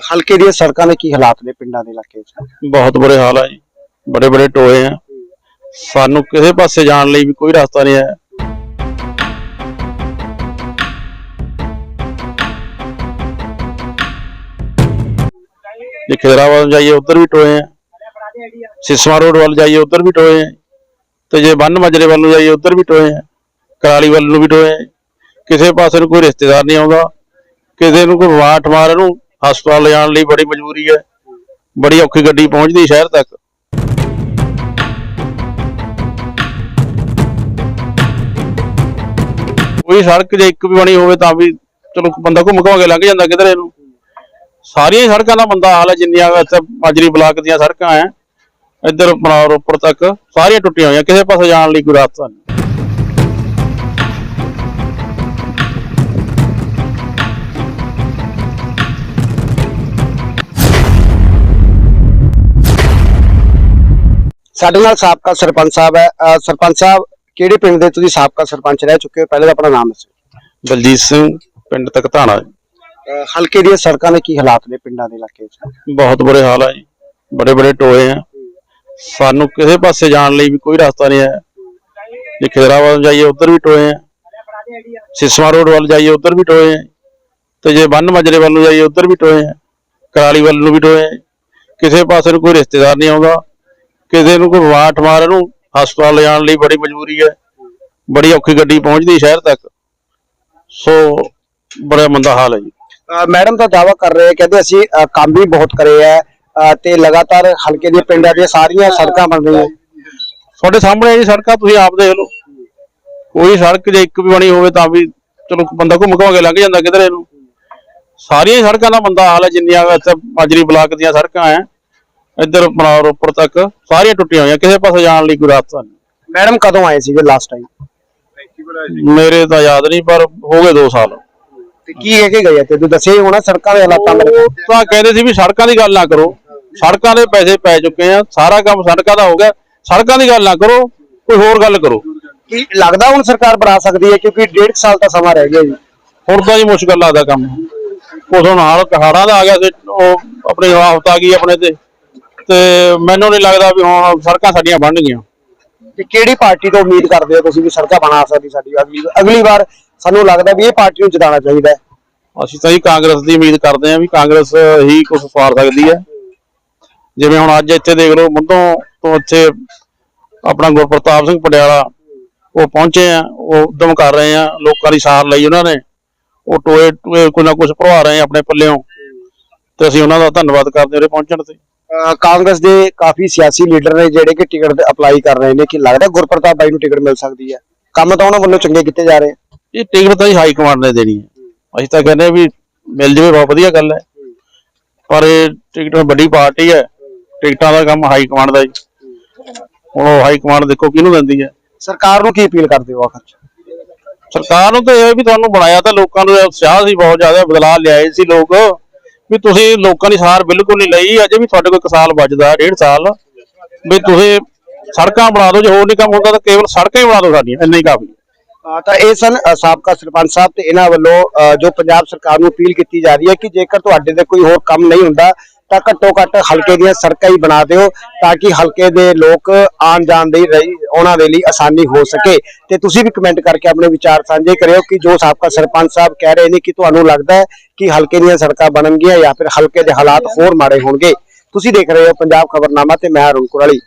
ਹਲਕੇ ਦੀਆਂ ਸੜਕਾਂ ਦੇ ਕੀ ਹਾਲਾਤ ਨੇ ਪਿੰਡਾਂ ਦੇ ਇਲਾਕੇ 'ਚ ਬਹੁਤ ਬੁਰੇ ਹਾਲ ਆ ਜੀ। ਬੜੇ ਬੜੇ ਟੋਏ ਆ। ਸਾਨੂੰ ਕਿਸੇ ਪਾਸੇ ਜਾਣ ਲਈ ਵੀ ਕੋਈ ਰਸਤਾ ਨਹੀਂ ਹੈ ਜੇ ਖੇਦਰਾਬਾਦ ਨੂੰ ਜਾਈਏ, ਉਧਰ ਵੀ ਟੋਏ ਆ। ਸਿਸਮਾ ਰੋਡ ਵੱਲ ਜਾਈਏ, ਉਧਰ ਵੀ ਟੋਏ ਆ। ਤੇ ਜੇ ਬੰਨ ਮਜਰੇ ਵੱਲ ਨੂੰ ਜਾਈਏ, ਉੱਧਰ ਵੀ ਟੋਏ ਆ। ਕਰਾਲੀ ਵੱਲ ਨੂੰ ਵੀ ਟੋਏ ਕਿਸੇ ਪਾਸੇ ਨੂੰ ਕੋਈ ਰਿਸ਼ਤੇਦਾਰ ਨਹੀਂ ਆਉਂਦਾ। ਕਿਸੇ ਨੂੰ ਕੋਈ ਵਾਟ ਮਾਰ ਨੂੰ ਹਸਪਤਾਲ ਲਿਜਾਣ ਲਈ ਬੜੀ ਮਜਬੂਰੀ ਹੈ। ਬੜੀ ਔਖੀ ਗੱਡੀ ਪਹੁੰਚਦੀ ਸ਼ਹਿਰ ਤੱਕ। ਕੋਈ ਸੜਕ ਜੇ ਇੱਕ ਵੀ ਬਣੀ ਹੋਵੇ ਤਾਂ ਵੀ ਚਲੋ ਬੰਦਾ ਘੁੰਮ ਘੁਮਾ ਕੇ ਲੰਘ ਜਾਂਦਾ ਕਿਧਰੇ ਨੂੰ। ਸਾਰੀਆਂ ਸੜਕਾਂ ਦਾ ਬੰਦਾ ਹਾਲ ਹੈ, ਜਿੰਨੀਆਂ ਇੱਥੇ ਮਾਜਰੀ ਬਲਾਕ ਦੀਆਂ ਸੜਕਾਂ ਆ ਇੱਧਰ ਬਣਾ ਰੋਪੜ ਤੱਕ ਸਾਰੀਆਂ ਟੁੱਟੀਆਂ ਹੋਈਆਂ, ਕਿਸੇ ਪਾਸੇ ਜਾਣ ਲਈ ਕੋਈ ਰਸਤਾ ਨਹੀਂ। ਸਾਡੇ ਨਾਲ ਸਾਬਕਾ ਸਰਪੰਚ ਸਾਹਿਬ ਹੈ। ਅਹ ਸਰਪੰਚ ਸਾਹਿਬ ਕਿਹੜੇ ਪਿੰਡ ਦੇ ਤੁਸੀਂ ਸਾਬਕਾ ਸਰਪੰਚ ਰਹਿ ਚੁੱਕੇ ਹੋ? ਪਹਿਲੇ ਤਾਂ ਆਪਣਾ ਨਾਮ ਦੱਸੋ। ਦਲਜੀਤ ਸਿੰਘ ਪਿੰਡ ਤੱਕ ਧਾਣਾ ਅਹ ਹਲਕੇ ਦੀਆਂ ਸੜਕਾਂ ਦੇ ਕੀ ਹਾਲਾਤ ਨੇ ਪਿੰਡਾਂ ਦੇ ਇਲਾਕੇ 'ਚ ਬਹੁਤ ਬੁਰੇ ਹਾਲ ਆ ਜੀ। ਬੜੇ ਬੜੇ ਟੋਏ ਆ। ਸਾਨੂੰ ਕਿਸੇ ਪਾਸੇ ਜਾਣ ਲਈ ਵੀ ਕੋਈ ਰਸਤਾ ਨਹੀਂ ਹੈ। ਜੇ ਨੂੰ ਜਾਈਏ ਉੱਧਰ ਵੀ ਟੋਏ ਆ। ਸਿਸਵਾ ਰੋਡ ਵੱਲ ਜਾਈਏ ਉੱਧਰ ਵੀ ਟੋਏ ਆ। ਤੇ ਜੇ ਬੰਨ ਮਜਰੇ ਵੱਲ ਨੂੰ ਜਾਈਏ ਉੱਧਰ ਵੀ ਟੋਏ ਆ। ਕਰਾਲੀ ਵੱਲ ਨੂੰ ਵੀ ਟੋਏ ਆ। ਕਿਸੇ ਪਾਸੇ ਨੂੰ ਕੋਈ ਰਿਸ਼ਤੇਦਾਰ ਨਹੀਂ ਆਉਂਦਾ। ਕਿਸੇ ਨੂੰ ਕੋਈ ਵਾਟ ਮਾਰ ਨੂੰ ਹਸਪਤਾਲ ਲਿਜਾਣ ਲਈ ਬੜੀ ਮਜਬੂਰੀ ਹੈ। ਬੜੀ ਔਖੀ ਗੱਡੀ ਪਹੁੰਚਦੀ ਸ਼ਹਿਰ ਤੱਕ। ਸੋ ਬੜਾ ਮੰਦਾ ਹਾਲ ਹੈ ਜੀ। ਮੈਡਮ ਤਾਂ ਦਾਵਾ ਕਰ ਰਹੇ ਹੈ ਕਹਿੰਦੇ ਅਸੀਂ ਕੰਮ ਵੀ ਬਹੁਤ ਕਰੇ ਹੈ ਅਹ ਤੇ ਲਗਾਤਾਰ ਹਲਕੇ ਦੀਆਂ ਪਿੰਡਾਂ ਦੀਆਂ ਸਾਰੀਆਂ ਸੜਕਾਂ ਬਣ ਰਹੀਆਂ। ਤੁਹਾਡੇ ਸਾਹਮਣੇ ਇਹ ਸੜਕਾਂ ਤੁਸੀਂ ਆਪ ਦੇਖ ਲਓ। ਕੋਈ ਸੜਕ ਜੇ ਇੱਕ ਵੀ ਬਣੀ ਹੋਵੇ ਤਾਂ ਵੀ ਚਲੋ ਬੰਦਾ ਘੁੰਮ ਘੁਮਾ ਕੇ ਲੰਘ ਜਾਂਦਾ ਕਿਧਰੇ ਨੂੰ। ਸਾਰੀਆਂ ਸੜਕਾਂ ਦਾ ਬੰਦਾ ਹਾਲ ਹੈ ਜਿੰਨੀਆਂ ਇੱਥੇ ਮਾਜਰੀ ਬਲਾਕ ਦੀਆਂ ਸੜਕਾਂ ਆ ਇੱਧਰ ਬਣਾ ਰੋਪੜ ਤੱਕ। ਸਾਰੀਆਂ ਟੁੱਟੀਆਂ ਹੋਈਆਂ ਕਿਸੇ ਪਾਸੇ ਜਾਣ ਲਈ ਕੋਈ ਰਸਤਾ ਨਹੀਂ। ਮੈਡਮ ਕਦੋਂ ਆਏ ਸੀਗੇ ਲਾਸਟ ਟਾਈਮ ਮੇਰੇ ਤਾਂ ਯਾਦ ਨਹੀਂ ਪਰ ਹੋ ਗਏ 2 ਸਾਲ। ਤੇ ਕੀ ਕਹਿ ਕੇ ਗਏ ਤੇ ਤੂੰ ਦੱਸਿਆ ਹੀ ਹੋਣਾ ਸੜਕਾਂ ਦੇ ਹਾਲਾਤਾਂ ਬਾਰੇ। ਉਹ ਤਾਂ ਕਹਿੰਦੇ ਸੀ ਵੀ ਸੜਕਾਂ ਦੀ ਗੱਲ ਨਾ ਕਰੋ। ਸੜਕਾਂ ਦੇ ਪੈਸੇ ਪੈ ਚੁੱਕੇ ਆ ਸਾਰਾ ਕੰਮ ਸੜਕਾਂ ਦਾ ਹੋ ਗਿਆ। ਸੜਕਾਂ ਦੀ ਗੱਲ ਨਾ ਕਰੋ ਕੋਈ ਹੋਰ ਗੱਲ ਕਰੋ। ਕੀ ਲੱਗਦਾ ਹੁਣ ਸਰਕਾਰ ਬਣਾ ਸਕਦੀ ਹੈ? ਕਿਉਂਕਿ ਡੇਢ ਕੁ ਸਾਲ ਤਾਂ ਸਮਾਂ ਰਹਿ ਗਿਆ ਜੀ। ਹੁਣ ਤਾਂ ਜੀ ਮੁਸ਼ਕਲ ਲੱਗਦਾ ਕੰਮ। ਉਸ ਹਾਲ ਹੜ੍ਹਾਂ ਦਾ ਆ ਗਿਆ ਸੀ ਉਹ ਆਪਣੀ ਆਫਤ ਆ ਗਈ ਆਪਣੇ ਤੇ। ਤੇ ਮੈਨੂੰ ਨਹੀਂ ਲੱਗਦਾ ਵੀ ਹੁਣ ਸੜਕਾਂ ਸਾਡੀਆਂ ਬਣ ਗਈਆਂ ਤੇ ਕਿਹੜੀ ਪਾਰਟੀ ਤੋਂ ਉਮੀਦ ਕਰਦੇ ਹੋ ਤੁਸੀਂ ਵੀ ਸੜਕਾਂ ਬਣਾ ਸਕਦੀ ਸਾਡੀ? ਅਗਲੀ ਅਗਲੀ ਵਾਰ ਸਾਨੂੰ ਲੱਗਦਾ ਵੀ ਇਹ ਪਾਰਟੀ ਨੂੰ ਜਿਤਾਉਣਾ ਚਾਹੀਦਾ ਹੈ। ਅਸੀਂ ਤਾਂ ਜੀ ਕਾਂਗਰਸ ਦੀ ਉਮੀਦ ਕਰਦੇ ਹਾਂ ਵੀ ਕਾਂਗਰਸ ਹੀ ਕੁਝ ਸਵਾਰ ਸਕਦੀ ਹੈ। ਜਿਵੇਂ ਹੁਣ ਅੱਜ ਇੱਥੇ ਦੇਖ ਲਓ ਮੁੱਢੋਂ ਤੋਂ ਇੱਥੇ ਆਪਣਾ ਗੁਰਪ੍ਰਤਾਪ ਸਿੰਘ ਪਟਿਆਲਾ ਉਹ ਪਹੁੰਚੇ ਆ ਉਹ ਉਦਮ ਕਰ ਰਹੇ ਆ ਲੋਕਾਂ ਦੀ ਸਾਰ ਲਈ ਉਹਨਾਂ ਨੇ। ਉਹ ਟੋਏ ਕੁਝ ਨਾ ਕੁਝ ਭਰਵਾ ਰਹੇ ਆ ਆਪਣੇ ਪੱਲਿਓਂ। ਤੇ ਅਸੀਂ ਉਹਨਾਂ ਦਾ ਧੰਨਵਾਦ ਕਰਦੇ ਹਾਂ ਉਰੇ ਪਹੁੰਚਣ ਤੇ। ਕਾਂਗਰਸ ਦੇ ਕਾਫੀ ਸਿਆਸੀ ਲੀਡਰ ਨੇ ਜਿਹੜੇ ਕਿ ਟਿਕਟ ਅਪਲਾਈ ਕਰ ਰਹੇ ਨੇ ਕਿ ਲੱਗਦਾ ਗੁਰਪ੍ਰਤਾਪ ਬਾਈ ਨੂੰ ਟਿਕਟ ਮਿਲ ਸਕਦੀ ਹੈ। ਕੰਮ ਤਾਂ ਉਹਨਾਂ ਵੱਲੋਂ ਚੰਗੇ ਕੀਤੇ ਜਾ ਰਹੇ ਆ। ਇਹ ਟਿਕਟ ਤਾਂ ਹੀ ਹਾਈ ਕਮਾਂਡ ਨੇ ਦੇਣੀ ਹੈ। ਅਸੀਂ ਤਾਂ ਕਹਿੰਦੇ ਹਾਂ ਵੀ ਮਿਲ ਜਾਵੇ ਬਹੁਤ ਵਧੀਆ ਗੱਲ ਹੈ। ਪਰ ਇਹ ਟਿਕਟ ਵੱਡੀ ਪਾਰਟੀ ਹੈ। ਟਿਕਟਾਂ ਦਾ ਕੰਮ ਹਾਈ ਕਮਾਂਡ ਦਾ ਜੀ। ਹੁਣ ਉਹ ਹਾਈ ਕਮਾਂਡ ਦੇਖੋ ਕਿਹਨੂੰ ਦਿੰਦੀ ਹੈ। ਸਰਕਾਰ ਨੂੰ ਕੀ ਅਪੀਲ ਕਰਦੇ ਹੋ ਆਖਰ ਚ? ਸਰਕਾਰ ਨੂੰ ਤਾਂ ਇਹ ਹੈ ਵੀ ਤੁਹਾਨੂੰ ਬਣਾਇਆ ਤਾਂ ਲੋਕਾਂ ਨੂੰ ਉਤਸ਼ਾਹ ਸੀ ਬਹੁਤ ਜ਼ਿਆਦਾ ਬਦਲਾਅ ਲਿਆਏ ਸੀ ਲੋਕ। ਵੀ ਤੁਸੀਂ ਲੋਕਾਂ ਦੀ ਸਾਰ ਬਿਲਕੁਲ ਨਹੀਂ ਲਈ, ਅਜੇ ਵੀ ਤੁਹਾਡੇ ਕੋਲ ਇੱਕ ਸਾਲ ਬਚਦਾ, ਡੇਢ ਸਾਲ। ਵੀ ਤੁਸੀਂ ਸੜਕਾਂ ਬਣਾ ਦਿਓ, ਜੇ ਹੋਰ ਨਹੀਂ ਕੰਮ ਹੁੰਦਾ ਤਾਂ ਕੇਵਲ ਸੜਕਾਂ ਹੀ ਬਣਾ ਦਿਓ ਸਾਡੀਆਂ, ਇੰਨਾ ਹੀ ਕਾਫੀ ਤਾਂ ਇਹ ਸਨ ਸਾਬਕਾ ਸਰਪੰਚ ਸਾਹਿਬ ਤੇ ਇਹਨਾਂ ਵੱਲੋਂ ਜੋ ਪੰਜਾਬ ਸਰਕਾਰ ਨੂੰ ਅਪੀਲ ਕੀਤੀ ਜਾ ਰਹੀ ਹੈ ਕਿ ਜੇਕਰ ਤੁਹਾਡੇ ਦੇ ਕੋਈ ਹੋਰ ਕੰਮ ਨਹੀਂ ਹੁੰਦਾ ਤਾਂ ਘੱਟੋ ਘੱਟ ਹਲਕੇ ਦੀਆਂ ਸੜਕਾਂ ਹੀ ਬਣਾ ਦਿਓ ਤਾਂ ਕਿ ਹਲਕੇ ਦੇ ਲੋਕ ਆਉਣ ਜਾਣ ਦੇ ਲਈ, ਉਹਨਾਂ ਦੇ ਲਈ ਆਸਾਨੀ ਹੋ ਸਕੇ। ਤੇ ਤੁਸੀਂ ਵੀ ਕਮੈਂਟ ਕਰਕੇ ਆਪਣੇ ਵਿਚਾਰ ਸਾਂਝੇ ਕਰਿਓ ਕਿ ਜੋ ਸਾਬਕਾ ਸਰਪੰਚ ਸਾਹਿਬ ਕਹਿ ਰਹੇ ਨੇ ਕਿ ਤੁਹਾਨੂੰ ਲੱਗਦਾ ਹੈ ਕਿ ਹਲਕੇ ਦੀਆਂ ਸੜਕਾਂ ਬਣਨਗੀਆਂ ਜਾਂ ਫਿਰ ਹਲਕੇ ਦੇ ਹਾਲਾਤ ਹੋਰ ਮਾੜੇ ਹੋਣਗੇ। ਤੁਸੀਂ ਦੇਖ ਰਹੇ ਹੋ ਪੰਜਾਬ ਖਬਰਨਾਮਾ ਤੇ ਮੈਂ ਅਰੁਣ ਕੁਰਾਲੀ